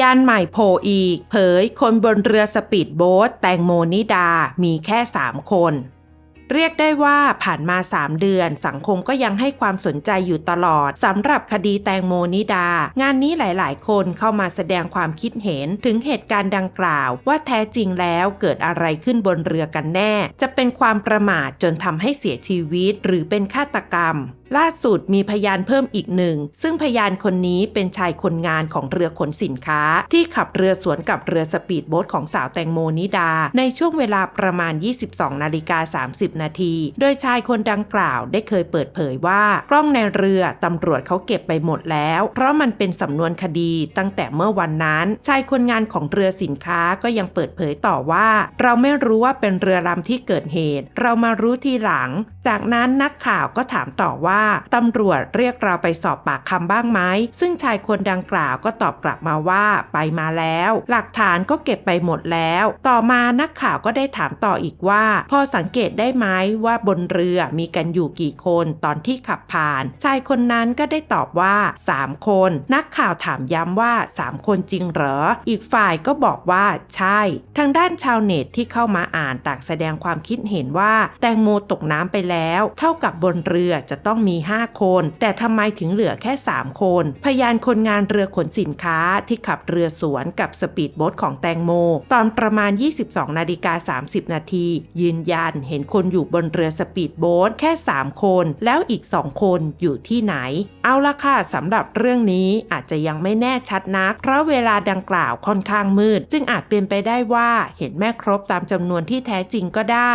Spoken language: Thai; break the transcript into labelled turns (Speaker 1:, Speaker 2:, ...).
Speaker 1: ยานใหม่โผล่อีก เผยคนบนเรือสปีดโบ๊ทแตงโมนิดา มีแค่ 3 คน เรียกได้ว่าผ่านมา 3 เดือน สังคมก็ยังให้ความสนใจอยู่ตลอดสำหรับคดีแตงโมนิดา งานนี้หลายๆ คนเข้ามาแสดงความคิดเห็นถึงเหตุการณ์ดังกล่าว ว่าแท้จริงแล้วเกิดอะไรขึ้นบนเรือกันแน่ จะเป็นความประมาทจนทำให้เสียชีวิต หรือเป็นฆาตกรรมล่าสุดมีพยานเพิ่มอีกหนึ่ง ซึ่งพยานคนนี้เป็นชายคนงานของเรือขนสินค้า ที่ขับเรือสวนกับเรือสปีดโบ๊ทของสาวแตงโมนิดา ในช่วงเวลาประมาณ 22 นาฬิกา 30 นาที โดยชายคนดังกล่าวได้เคยเปิดเผยว่ากล้องในเรือตำรวจเขาเก็บไปหมดแล้ว เพราะมันเป็นสำนวนคดีตั้งแต่เมื่อวันนั้น ชายคนงานของเรือสินค้าก็ยังเปิดเผยต่อว่า เราไม่รู้ว่าเป็นเรือลำที่เกิดเหตุ เรามารู้ทีหลัง จากนั้นนักข่าวก็ถามต่อว่าตำรวจเรียกเราไปสอบปากคำบ้างไหมซึ่งชายคนดังกล่าวก็ตอบกลับมาว่าไปมาแล้ว หลักฐานก็เก็บไปหมดแล้ว ต่อมานักข่าวก็ได้ถามต่ออีกว่า พอสังเกตได้ไหมว่าบนเรือมีกันอยู่กี่คนตอนที่ขับผ่าน ชายคนนั้นก็ได้ตอบว่า 3 คน นักข่าวถามย้ำว่า 3 คนจริงเหรอ อีกฝ่ายก็บอกว่าใช่ ทางด้านชาวเน็ตที่เข้ามาอ่านต่างแสดงความคิดเห็นว่า แตงโมตกน้ำไปแล้ว เท่ากับบนเรือจะต้องมี 5 คน แต่ทำไมถึงเหลือแค่ 3 คน พยานคนงานเรือขนสินค้าที่ขับเรือสวนกับสปีดโบ๊ทของแตงโม ตอนประมาณ 22นาฬิกา30 นาที ยืนยันเห็นคนอยู่บนเรือสปีดโบ๊ทแค่ 3 คน แล้วอีก 2 คนอยู่ที่ไหน เอาละค่ะสำหรับเรื่องนี้อาจจะยังไม่แน่ชัดนัก เพราะเวลาดังกล่าวค่อนข้างมืด จึงอาจเป็นไปได้ว่าเห็นแม่ครบตามจำนวนที่แท้จริงก็ได้